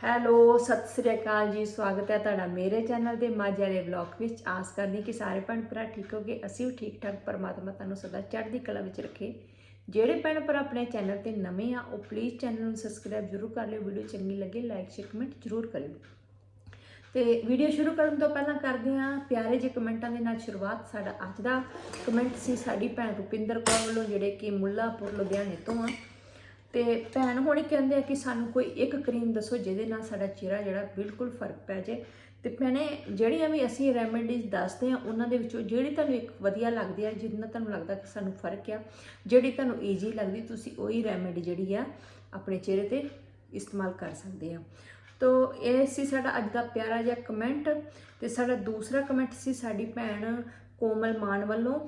Hello, Sat Sri ਅਕਾਲ ਜੀ, ਸਵਾਗਤ ਹੈ ਤੁਹਾਡਾ ਮੇਰੇ ਚੈਨਲ ਤੇ ਮਾਝੇ ਵਾਲੇ ਵਲੌਗ ਵਿੱਚ। ਆਸ ਕਰਦੀ ਕਿ ਸਾਰੇ ਭੈਣ ਭਰਾ ਠੀਕ ਹੋਗੇ। ਅਸੀਂ ਵੀ ਠੀਕ ਠਾਕ, ਪਰਮਾਤਮਾ ਤੁਹਾਨੂੰ ਸਦਾ ਚੜ੍ਹਦੀ ਕਲਾ ਵਿੱਚ ਰੱਖੇ। ਜਿਹੜੇ ਭੈਣ ਭਰਾ ਆਪਣੇ ਚੈਨਲ ਤੇ ਨਵੇਂ ਆ, ਉਹ ਪਲੀਜ਼ ਚੈਨਲ ਨੂੰ ਸਬਸਕ੍ਰਾਈਬ ਜ਼ਰੂਰ ਕਰ ਲਿਓ। ਵੀਡੀਓ ਚੰਗੀ ਲੱਗੇ ਲਾਈਕ ਸ਼ੇਅਰ ਕਮੈਂਟ ਜ਼ਰੂਰ ਕਰਿਓ। ਤੇ ਵੀਡੀਓ ਸ਼ੁਰੂ ਕਰਨ ਤੋਂ ਪਹਿਲਾਂ ਕਰਦੇ ਹਾਂ, ਪਿਆਰੇ ਜਿਹੇ ਕਮੈਂਟਾਂ ਦੇ ਨਾਲ ਸ਼ੁਰੂਆਤ। ਸਾਡਾ ਅੱਜ ਦਾ ਕਮੈਂਟ ਸੀ ਸਾਡੀ ਭੈਣ ਰੁਪਿੰਦਰ ਕੌਰ ਵੱਲੋਂ, ਜਿਹੜੇ ਕਿ ਮੁੱਲਾਪੁਰ, ਲੁਧਿਆਣੇ ਤੋਂ ਆ। ਤੇ ਭੈਣ ਹੋਣੀ ਕਹਿੰਦੇ ਆ ਕਿ ਸਾਨੂੰ ਕੋਈ ਇੱਕ ਕਰੀਮ ਦੱਸੋ ਜਿਹਦੇ ਨਾਲ ਸਾਡਾ ਚਿਹਰਾ ਜਿਹੜਾ ਬਿਲਕੁਲ ਫ਼ਰਕ ਪੈ ਜਾਏ। ਤੇ ਭੈਣੇ, ਜਿਹੜੀਆਂ ਵੀ ਅਸੀਂ ਰੈਮੇਡੀਜ਼ ਦੱਸਦੇ ਆ ਉਹਨਾਂ ਦੇ ਵਿੱਚੋਂ ਜਿਹੜੀ ਤੁਹਾਨੂੰ ਇੱਕ ਵਧੀਆ ਲੱਗਦੀ ਆ ਜਿਹਦੇ ਨਾਲ ਤੁਹਾਨੂੰ ਲੱਗਦਾ ਕਿ ਸਾਨੂੰ ਫ਼ਰਕ ਆ, ਜਿਹੜੀ ਤੁਹਾਨੂੰ ਈਜ਼ੀ ਲੱਗਦੀ, ਤੁਸੀਂ ਉਹੀ ਰੈਮੇਡੀ ਜਿਹੜੀ ਆ ਆਪਣੇ ਚਿਹਰੇ ਤੇ ਇਸਤੇਮਾਲ ਕਰ ਸਕਦੇ ਆ। ਤੋ ਇਹ ਸੀ ਸਾਡਾ ਅੱਜ ਦਾ ਪਿਆਰਾ ਜਿਹਾ ਕਮੈਂਟ ਤੇ ਸਾਡਾ ਦੂਸਰਾ ਕਮੈਂਟ ਸੀ ਸਾਡੀ ਭੈਣ ਕੋਮਲ ਮਾਨ ਵੱਲੋਂ।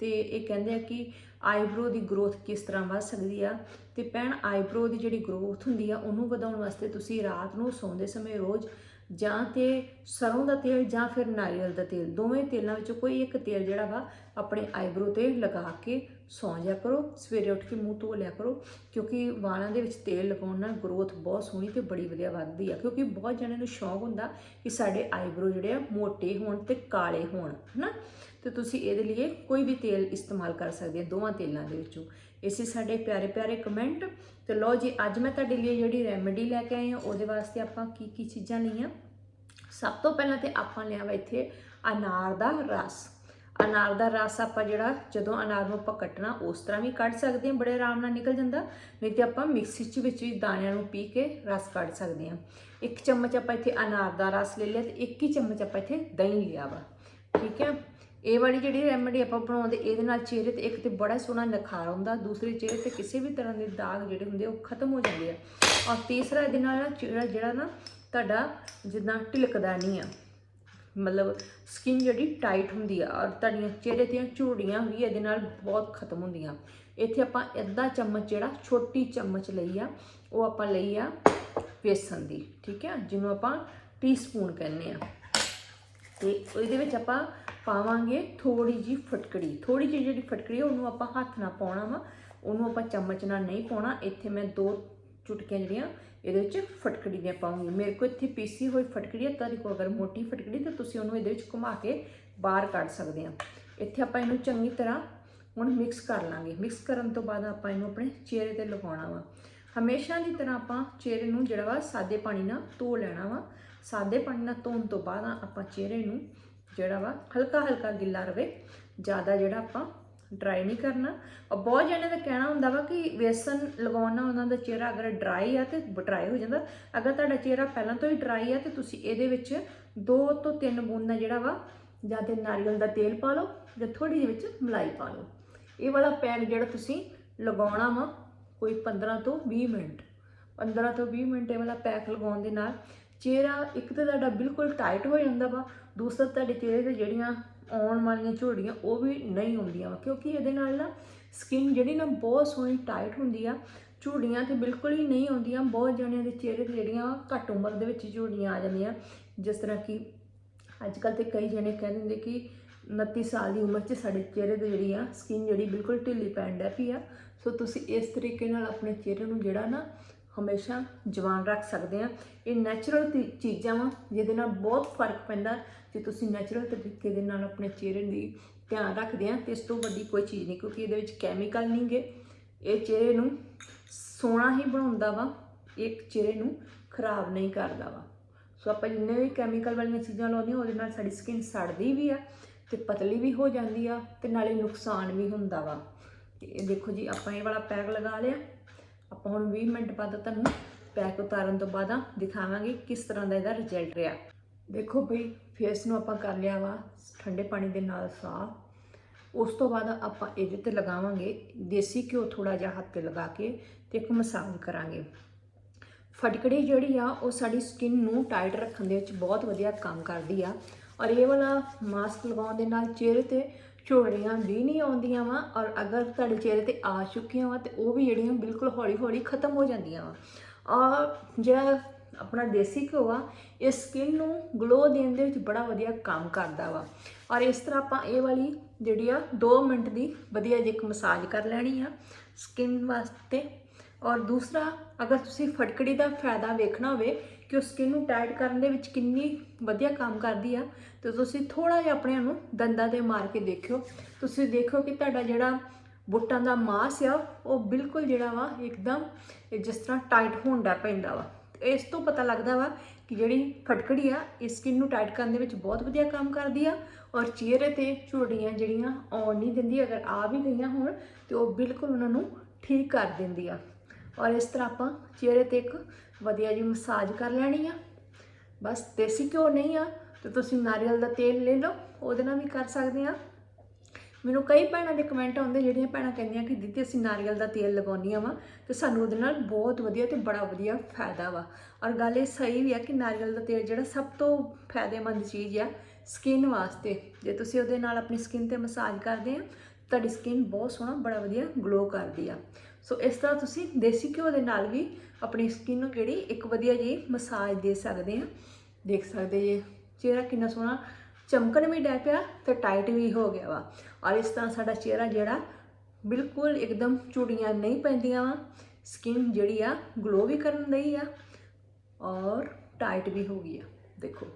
ਤੇ ਇਹ ਕਹਿੰਦੇ ਆ ਕਿ ਆਈਬ੍ਰੋ ਦੀ ਗਰੋਥ ਕਿਸ ਤਰ੍ਹਾਂ ਵੱਧ ਸਕਦੀ ਆ ਤੇ ਭੈਣ, ਆਈਬ੍ਰੋ ਦੀ ਜਿਹੜੀ ਗਰੋਥ ਹੁੰਦੀ ਆ ਉਹਨੂੰ ਵਧਾਉਣ ਵਾਸਤੇ ਤੁਸੀਂ ਰਾਤ ਨੂੰ ਸੌਂਦੇ ਸਮੇਂ ਰੋਜ਼ ਜਾਂ ਤੇ ਸਰੋਂ ਦਾ ਤੇਲ ਜਾਂ ਫਿਰ ਨਾਰੀਅਲ ਦਾ ਤੇਲ, ਦੋਵੇਂ ਤੇਲਾਂ ਵਿੱਚੋਂ ਕੋਈ ਇੱਕ ਤੇਲ ਜਿਹੜਾ ਵਾ ਆਪਣੇ ਆਈਬ੍ਰੋ ਤੇ ਲਗਾ ਕੇ ਸੌਂ ਜਾ ਕਰੋ, ਸਵੇਰੇ ਉੱਠ ਕੇ ਮੂੰਹ ਧੋ ਲਿਆ ਕਰੋ, ਕਿਉਂਕਿ ਵਾਲਾਂ ਦੇ ਵਿੱਚ ਤੇਲ ਲਗਾਉਣ ਨਾਲ ਗਰੋਥ ਬਹੁਤ ਸੋਹਣੀ ਤੇ ਬੜੀ ਵਧੀਆ ਵੱਧਦੀ ਆ, ਕਿਉਂਕਿ ਬਹੁਤ ਜਣਿਆਂ ਨੂੰ ਸ਼ੌਂਕ ਹੁੰਦਾ ਕਿ ਸਾਡੇ ਆਈਬ੍ਰੋ ਜਿਹੜੇ ਆ ਮੋਟੇ ਹੋਣ ਤੇ ਕਾਲੇ ਹੋਣ, ਹਨਾ? ਤੇ ਤੁਸੀਂ ਇਹਦੇ ਲਈ ਕੋਈ ਵੀ ਤੇਲ ਇਸਤੇਮਾਲ ਕਰ ਸਕਦੇ ਆ ਦੋਵਾਂ ਤੇਲਾਂ ਦੇ ਵਿੱਚੋਂ। ਇਸੇ ਸਾਡੇ ਪਿਆਰੇ ਪਿਆਰੇ ਕਮੈਂਟ ਤੇ ਲਓ ਜੀ, ਅੱਜ ਮੈਂ ਤੁਹਾਡੇ ਲਈ ਜਿਹੜੀ ਰੈਮੇਡੀ ਲੈ ਕੇ ਆਈ ਹਾਂ, ਉਹਦੇ ਵਾਸਤੇ ਆਪਾਂ ਕੀ ਕੀ ਚੀਜ਼ਾਂ ਲਈਆਂ। ਸਭ ਤੋਂ ਪਹਿਲਾਂ ਤੇ ਆਪਾਂ ਲਿਆ ਵਾ ਇੱਥੇ ਅਨਾਰ ਦਾ ਰਸ। ਅਨਾਰ ਦਾ ਰਸ ਆਪਾਂ ਜਿਹੜਾ ਜਦੋਂ ਅਨਾਰ ਨੂੰ ਆਪਾਂ ਕੱਟਣਾ, ਉਸ ਤਰ੍ਹਾਂ ਵੀ ਕੱਢ ਸਕਦੇ ਹਾਂ, ਬੜੇ ਆਰਾਮ ਨਾਲ ਨਿਕਲ ਜਾਂਦਾ। ਨਹੀਂ ਤੇ ਆਪਾਂ ਮਿਕਸੀ 'ਚ ਵਿੱਚ ਵੀ ਦਾਣਿਆਂ ਨੂੰ ਪੀ ਕੇ ਰਸ ਕੱਢ ਸਕਦੇ ਹਾਂ। ਇੱਕ ਚਮਚ ਆਪਾਂ ਇੱਥੇ ਅਨਾਰ ਦਾ ਰਸ ਲੈ ਲਿਆ ਤੇ ਇੱਕ ਹੀ ਚਮਚ ਆਪਾਂ ਇੱਥੇ ਦਹੀਂ ਲਿਆ ਵਾ। ਠੀਕ ਹੈ? ਇਹ ਵਾਲੀ ਜਿਹੜੀ ਰੈਮਡੀ ਆਪਾਂ ਬਣਾਉਂਦੇ, ਇਹਦੇ ਨਾਲ ਚਿਹਰੇ ਤੇ ਇੱਕ ਤੇ ਬੜਾ ਸੋਹਣਾ ਨਿਖਾਰ ਆਉਂਦਾ ਦੂਸਰੇ ਚਿਹਰੇ ਤੇ ਕਿਸੇ ਵੀ ਤਰ੍ਹਾਂ ਦੇ ਦਾਗ ਜਿਹੜੇ ਹੁੰਦੇ ਉਹ ਖਤਮ ਹੋ ਜਾਂਦੇ ਆ। ਔਰ ਤੀਸਰਾ ਇਹਦੇ ਨਾਲ ਨਾ ਚਿਹਰਾ ਜਿਹੜਾ ਨਾ ਤੁਹਾਡਾ ਜਿੱਦਾਂ ਢਿਲਕਦਾ ਨਹੀਂ ਆ। ਮਤਲਬ ਸਕਿਨ ਜਿਹੜੀ ਟਾਈਟ ਹੁੰਦੀ ਆ ਔਰ ਤੁਹਾਡੀਆਂ ਚਿਹਰੇ ਦੀਆਂ ਝੂੜੀਆਂ ਵੀ ਇਹਦੇ ਨਾਲ ਬਹੁਤ ਖਤਮ ਹੁੰਦੀਆਂ। ਇੱਥੇ ਆਪਾਂ ਅੱਧਾ ਚਮਚ ਜਿਹੜਾ ਛੋਟੀ ਚਮਚ ਲਈ ਆ ਉਹ ਆਪਾਂ ਲਈ ਆ ਵੇਸਣ ਦੀ ਠੀਕ ਹੈ ਜਿਹਨੂੰ ਆਪਾਂ ਟੀਸਪੂਨ ਕਹਿੰਦੇ ਆ। ਤੇ ਇਹਦੇ ਵਿੱਚ ਆਪਾਂ ਪਾਵਾਂਗੇ ਥੋੜੀ ਜੀ ਫਟਕੜੀ। ਥੋੜੀ ਜਿਹੀ ਜਿਹੜੀ ਫਟਕੜੀ ਆ, ਉਹਨੂੰ ਆਪਾਂ ਹੱਥ ਨਾਲ ਪਾਉਣਾ ਵਾ ਉਹਨੂੰ ਆਪਾਂ ਚਮਚ ਨਾਲ ਨਹੀਂ ਪਾਉਣਾ। ਇੱਥੇ ਮੈਂ ਦੋ ਚੁਟਕੀਆਂ ਜਿਹੜੀਆਂ, ਇਹਦੇ ਵਿੱਚ ਫਟਕੜੀ ਦੀਆਂ ਪਾਉਂਗੀ। ਮੇਰੇ ਕੋਲ ਇੱਥੇ ਪੀਸੀ ਹੋਈ ਫਟਕੜੀ ਹੈ, ਤੁਹਾਡੇ ਕੋਲ ਅਗਰ ਮੋਟੀ ਫਟਕੜੀ, ਤਾਂ ਤੁਸੀਂ ਉਹਨੂੰ ਇਹਦੇ ਵਿੱਚ ਘੁਮਾ ਕੇ ਬਾਹਰ ਕੱਢ ਸਕਦੇ ਆ ਇੱਥੇ ਆਪਾਂ ਇਹਨੂੰ ਚੰਗੀ ਤਰ੍ਹਾਂ ਹੁਣ ਮਿਕਸ ਕਰ ਲਾਂਗੇ। ਮਿਕਸ ਕਰਨ ਤੋਂ ਬਾਅਦ ਆਪਾਂ ਇਹਨੂੰ ਆਪਣੇ ਚਿਹਰੇ ਤੇ ਲਗਾਉਣਾ ਵਾ। ਹਮੇਸ਼ਾ ਦੀ ਤਰ੍ਹਾਂ ਆਪਾਂ ਚਿਹਰੇ ਨੂੰ ਜਿਹੜਾ ਵਾ ਸਾਦੇ ਪਾਣੀ ਨਾਲ ਧੋ ਲੈਣਾ ਵਾ। ਸਾਦੇ ਪਾਣੀ ਨਾਲ ਧੋਣ ਤੋਂ ਬਾਅਦ ਆਪਾਂ ਚਿਹਰੇ ਨੂੰ ਜਿਹੜਾ ਵਾ ਹਲਕਾ ਹਲਕਾ ਗਿੱਲਾ ਰਵੇ। ਜ਼ਿਆਦਾ ਜਿਹੜਾ ਆਪਾਂ ਡਰਾਈ ਨਹੀਂ ਕਰਨਾ। ਔਰ ਬਹੁਤ ਜਣਿਆਂ ਦਾ ਕਹਿਣਾ ਹੁੰਦਾ ਵਾ ਕਿ ਵੇਸਨ ਲਗਾਉਣ ਨਾਲ ਉਹਨਾਂ ਦਾ ਚਿਹਰਾ ਅਗਰ ਡਰਾਈ ਆ ਤੇ ਡਰਾਈ ਹੋ ਜਾਂਦਾ। ਅਗਰ ਤੁਹਾਡਾ ਚਿਹਰਾ ਪਹਿਲਾਂ ਤੋਂ ਹੀ ਡਰਾਈ ਆ ਤੇ ਤੁਸੀਂ ਇਹਦੇ ਵਿੱਚ ਦੋ ਤੋਂ ਤਿੰਨ ਬੂੰਦਾਂ ਜਿਹੜਾ ਵਾ, ਜਾਂ ਤੇ ਨਾਰੀਅਲ ਦਾ ਤੇਲ ਪਾ ਲਓ ਜਾਂ ਥੋੜੀ ਜਿਹੀ ਵਿੱਚ ਮਲਾਈ ਪਾ ਲਓ। ਇਹ ਵਾਲਾ ਪੈਕ ਜਿਹੜਾ ਤੁਸੀਂ ਲਗਾਉਣਾ ਵਾ ਕੋਈ 15 ਤੋਂ 20 ਮਿੰਟ। 15 ਤੋਂ 20 ਮਿੰਟ ਇਹ ਵਾਲਾ ਪੈਕ ਲਗਾਉਣ ਦੇ ਨਾਲ ਚਿਹਰਾ ਇੱਕ ਤਾਂ ਤੁਹਾਡਾ ਬਿਲਕੁਲ ਟਾਈਟ ਹੋ ਜਾਂਦਾ ਵਾ, ਦੂਸਰਾ ਤੁਹਾਡੇ ਚਿਹਰੇ ਤੇ ਜਿਹੜੀਆਂ ਆਉਣ ਵਾਲੀਆਂ ਝੁਰੜੀਆਂ ਉਹ ਵੀ ਨਹੀਂ ਹੁੰਦੀਆਂ ਵਾ, ਕਿਉਂਕਿ ਇਹਦੇ ਨਾਲ ਨਾ ਸਕਿਨ ਜਿਹੜੀ ਨਾ ਬਹੁਤ ਸੋਹਣੀ ਟਾਈਟ ਹੁੰਦੀ ਆ ਝੂੜੀਆਂ ਤੇ ਬਿਲਕੁਲ ਹੀ ਨਹੀਂ ਆਉਂਦੀਆਂ, ਬਹੁਤ ਜਣਿਆਂ ਦੇ ਚਿਹਰੇ ਤੇ ਜਿਹੜੀਆਂ ਘੱਟ ਉਮਰ ਦੇ ਵਿੱਚ ਝੂੜੀਆਂ ਆ ਜਾਂਦੀਆਂ। ਜਿਸ ਤਰ੍ਹਾਂ ਕਿ ਅੱਜ ਕੱਲ ਤੇ ਕਈ ਜਣੇ ਕਹਿ ਦਿੰਦੇ ਕਿ 29 ਸਾਲ ਦੀ ਉਮਰ 'ਚ ਸਾਡੇ ਚਿਹਰੇ ਤੇ ਜਿਹੜੀ ਆ ਸਕਿਨ ਜਿਹੜੀ ਬਿਲਕੁਲ ਢਿੱਲੀ ਪੈਣ ਡੈ ਪਈ ਆ। ਸੋ ਤੁਸੀਂ ਇਸ ਤਰੀਕੇ ਨਾਲ ਆਪਣੇ ਚਿਹਰੇ ਨੂੰ ਜਿਹੜਾ ਨਾ ਹਮੇਸ਼ਾ ਜਵਾਨ ਰੱਖ ਸਕਦੇ ਆ ਇਹ ਨੈਚੁਰਲ ਚੀਜ਼ਾਂ ਵਾ, ਜਿਹਦੇ ਨਾਲ ਬਹੁਤ ਫ਼ਰਕ ਪੈਂਦਾ ਜੇ ਤੁਸੀਂ ਨੈਚੁਰਲ ਤਰੀਕੇ ਦੇ ਨਾਲ ਆਪਣੇ ਚਿਹਰੇ ਦੀ ਧਿਆਨ ਰੱਖਦੇ ਆ ਤੇ ਇਸ ਤੋਂ ਵੱਡੀ ਕੋਈ ਚੀਜ਼ ਨਹੀਂ, ਕਿਉਂਕਿ ਇਹਦੇ ਵਿੱਚ ਕੈਮੀਕਲ ਨਹੀਂਗੇ ਇਹ ਚਿਹਰੇ ਨੂੰ ਸੋਹਣਾ ਹੀ ਬਣਾਉਂਦਾ ਵਾ, ਇੱਕ ਚਿਹਰੇ ਨੂੰ ਖਰਾਬ ਨਹੀਂ ਕਰਦਾ ਵਾ। ਸੋ ਆਪਾਂ ਜਿੰਨੇ ਵੀ ਕੈਮੀਕਲ ਵਾਲੀਆਂ ਚੀਜ਼ਾਂ ਲਾਉਂਦੇ ਹਾਂ, ਉਹਦੇ ਨਾਲ ਸਾਡੀ ਸਕਿਨ ਸੜਦੀ ਵੀ ਆ, ਤੇ ਪਤਲੀ ਵੀ ਹੋ ਜਾਂਦੀ ਆ, ਤੇ ਨਾਲੇ ਨੁਕਸਾਨ ਵੀ ਹੁੰਦਾ ਵਾ। ਤੇ ਇਹ ਦੇਖੋ ਜੀ, ਆਪਾਂ ਇਹ ਵਾਲਾ ਪੈਕ ਲਗਾ ਲਿਆ। ਆਪਾਂ ਹੁਣ 20 ਮਿੰਟ ਬਾਅਦ ਤੁਹਾਨੂੰ ਪੈਕ ਉਤਾਰਨ ਤੋਂ ਬਾਅਦ ਆ ਦਿਖਾਵਾਂਗੇ ਕਿਸ ਤਰ੍ਹਾਂ ਦਾ ਇਹਦਾ ਰਿਜ਼ਲਟ ਰਿਹਾ। ਦੇਖੋ ਭਈ ਫੇਸ ਨੂੰ ਆਪਾਂ ਕਰ ਲਿਆ ਵਾ, ਠੰਡੇ ਪਾਣੀ ਦੇ ਨਾਲ ਸਾਫ਼। ਉਸ ਤੋਂ ਬਾਅਦ ਆਪਾਂ ਇਹਦੇ ਤੇ ਲਗਾਵਾਂਗੇ ਦੇਸੀ ਘਿਓ ਥੋੜਾ ਜਿਹਾ ਹੱਥ ਤੇ ਲਗਾ ਕੇ ਤੇ ਇੱਕ ਮਸਾਜ ਕਰਾਂਗੇ। ਫਟਕੜੀ ਜਿਹੜੀ ਆ, ਉਹ ਸਾਡੀ ਸਕਿਨ ਨੂੰ ਟਾਈਟ ਰੱਖਣ ਦੇ ਵਿੱਚ ਬਹੁਤ ਵਧੀਆ ਕੰਮ ਕਰਦੀ ਆ। ਔਰ ਇਹ ਵਾਲਾ ਮਾਸਕ ਲਗਾਉਣ ਦੇ ਨਾਲ ਚਿਹਰੇ ਤੇ ਝੋੜੀਆਂ ਵੀ ਨਹੀਂ ਆਉਂਦੀਆਂ ਵਾ, ਔਰ ਅਗਰ ਤੁਹਾਡੇ ਚਿਹਰੇ ਤੇ ਆ ਚੁੱਕੀਆਂ ਵਾ, ਤੇ ਉਹ ਵੀ ਜਿਹੜੀਆਂ ਬਿਲਕੁਲ ਹੌਲੀ ਹੌਲੀ ਖਤਮ ਹੋ ਜਾਂਦੀਆਂ ਵਾ। ਔਰ ਜਿਹੜਾ ਆਪਣਾ ਦੇਸੀ ਘਿਓ ਆ, ਇਹ ਸਕਿਨ ਨੂੰ ਗਲੋ ਦੇਣ ਦੇ ਵਿੱਚ ਬੜਾ ਵਧੀਆ ਕੰਮ ਕਰਦਾ ਵਾ। ਔਰ ਇਸ ਤਰ੍ਹਾਂ ਆਪਾਂ ਇਹ ਵਾਲੀ ਜਿਹੜੀ ਆ 2 ਮਿੰਟ ਦੀ ਵਧੀਆ ਜਿਹੀ ਇੱਕ ਮਸਾਜ ਕਰ ਲੈਣੀ ਆ ਸਕਿਨ ਵਾਸਤੇ। ਔਰ ਦੂਸਰਾ, ਅਗਰ ਤੁਸੀਂ ਫਟਕੜੀ ਦਾ ਫਾਇਦਾ ਵੇਖਣਾ ਹੋਵੇ ਕਿ ਉਹ ਸਕਿਨ ਨੂੰ ਟਾਈਟ ਕਰਨ ਦੇ ਵਿੱਚ ਕਿੰਨੀ ਵਧੀਆ ਕੰਮ ਕਰਦੀ ਆ। ਤੇ ਤੁਸੀਂ ਥੋੜਾ ਜਿਹਾ ਆਪਣੇ ਨੂੰ ਦੰਦਾਂ ਤੇ ਮਾਰ ਕੇ ਦੇਖਿਓ। ਤੁਸੀਂ ਦੇਖੋ ਕਿ ਤੁਹਾਡਾ ਜਿਹੜਾ ਬੁੱਟਾਂ ਦਾ ਮਾਸ ਆ, ਉਹ ਬਿਲਕੁਲ ਜਿਹੜਾ ਵਾ ਇੱਕਦਮ ਜਿਸ ਤਰ੍ਹਾਂ ਟਾਈਟ ਹੁੰਦਾ ਪੈਂਦਾ ਵਾ। ਇਸ ਤੋਂ ਪਤਾ ਲੱਗਦਾ ਵਾ ਕਿ ਜਿਹੜੀ ਫਟਕੜੀ ਆ ਇਹ ਸਕਿਨ ਨੂੰ ਟਾਈਟ ਕਰਨ ਦੇ ਵਿੱਚ ਬਹੁਤ ਵਧੀਆ ਕੰਮ ਕਰਦੀ ਆ। ਔਰ ਚਿਹਰੇ ਤੇ ਝੁਰੜੀਆਂ ਜਿਹੜੀਆਂ ਆਉਣ ਨਹੀਂ ਦਿੰਦੀ, ਅਗਰ ਆ ਵੀ ਗਈਆਂ ਹੋਣ, ਤੇ ਉਹ ਬਿਲਕੁਲ ਉਹਨਾਂ ਨੂੰ ਠੀਕ ਕਰ ਦਿੰਦੀ ਆ। ਔਰ ਇਸ ਤਰ੍ਹਾਂ ਆਪਾਂ ਚਿਹਰੇ ਤੇ ਇੱਕ ਵਧੀਆ ਜੀ ਮਸਾਜ ਕਰ ਲੈਣੀ ਆ। ਬਸ ਦੇਸੀ ਘਿਓ ਨਹੀਂ ਆ, ਤੇ ਤੁਸੀਂ ਨਾਰੀਅਲ ਦਾ ਤੇਲ ਲੈ ਲਓ, ਉਹਦੇ ਨਾਲ ਵੀ ਕਰ ਸਕਦੇ ਆ। ਮੈਨੂੰ ਕਈ ਭੈਣਾਂ ਦੇ ਕਮੈਂਟ ਆਉਂਦੇ, ਜਿਹੜੀਆਂ ਭੈਣਾਂ ਕਹਿੰਦੀਆਂ ਕਿ ਦੀਦੀ ਅਸੀਂ ਨਾਰੀਅਲ ਦਾ ਤੇਲ ਲਗਾਉਂਦੀਆਂ ਵਾ, ਤੇ ਸਾਨੂੰ ਉਹਦੇ ਨਾਲ ਬਹੁਤ ਵਧੀਆ ਤੇ ਬੜਾ ਵਧੀਆ ਫਾਇਦਾ ਵਾ। ਔਰ ਗੱਲ ਇਹ ਸਹੀ ਵੀ ਆ ਕਿ ਨਾਰੀਅਲ ਦਾ ਤੇਲ ਜਿਹੜਾ ਸਭ ਤੋਂ ਫਾਇਦੇਮੰਦ ਚੀਜ਼ ਆ ਸਕਿਨ ਵਾਸਤੇ। ਜੇ ਤੁਸੀਂ ਉਹਦੇ ਨਾਲ ਆਪਣੀ ਸਕਿਨ ਤੇ ਮਸਾਜ ਕਰਦੇ ਆ, ਤੁਹਾਡੀ ਸਕਿਨ ਬਹੁਤ ਸੋਹਣਾ, ਬੜਾ ਵਧੀਆ ਗਲੋ ਕਰਦੀ ਆ। ਸੋ ਇਸ ਤਰ੍ਹਾਂ ਤੁਸੀਂ ਦੇਸੀ ਘਿਓ ਦੇ ਨਾਲ ਵੀ ਆਪਣੀ ਸਕਿਨ ਨੂੰ ਜਿਹੜੀ ਇੱਕ ਵਧੀਆ ਜੀ ਮਸਾਜ ਦੇ ਸਕਦੇ ਆ ਦੇਖ ਸਕਦੇ ਜੇ ਚਿਹਰਾ ਕਿੰਨਾ ਸੋਹਣਾ ਚਮਕਣ ਵੀ ਡੈ ਪਿਆ ਤੇ ਟਾਈਟ ਵੀ ਹੋ ਗਿਆ ਵਾ। ਔਰ ਇਸ ਤਰ੍ਹਾਂ ਸਾਡਾ ਚਿਹਰਾ ਜਿਹੜਾ ਬਿਲਕੁਲ ਇੱਕਦਮ ਚੂੜੀਆਂ ਨਹੀਂ ਪੈਂਦੀਆਂ ਵਾ। ਸਕਿਨ ਜਿਹੜੀ ਆ ਗਲੋ ਵੀ ਕਰਨ ਲਈ ਆ ਔਰ ਟਾਈਟ ਵੀ ਹੋ ਗਈ ਆ। ਦੇਖੋ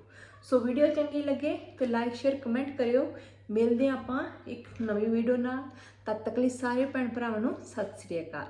ਸੋ ਵੀਡੀਓ ਚੰਗੀ ਲੱਗੇ ਤੇ ਲਾਈਕ ਸ਼ੇਅਰ ਕਮੈਂਟ ਕਰਿਓ। ਮਿਲਦੇ ਹਾਂ ਆਪਾਂ ਇੱਕ ਨਵੀਂ ਵੀਡੀਓ ਨਾਲ। ਤਦ ਤੱਕ ਲਈ ਸਾਰੇ ਭੈਣ ਭਰਾਵਾਂ ਨੂੰ ਸਤਿ ਸ੍ਰੀ ਅਕਾਲ।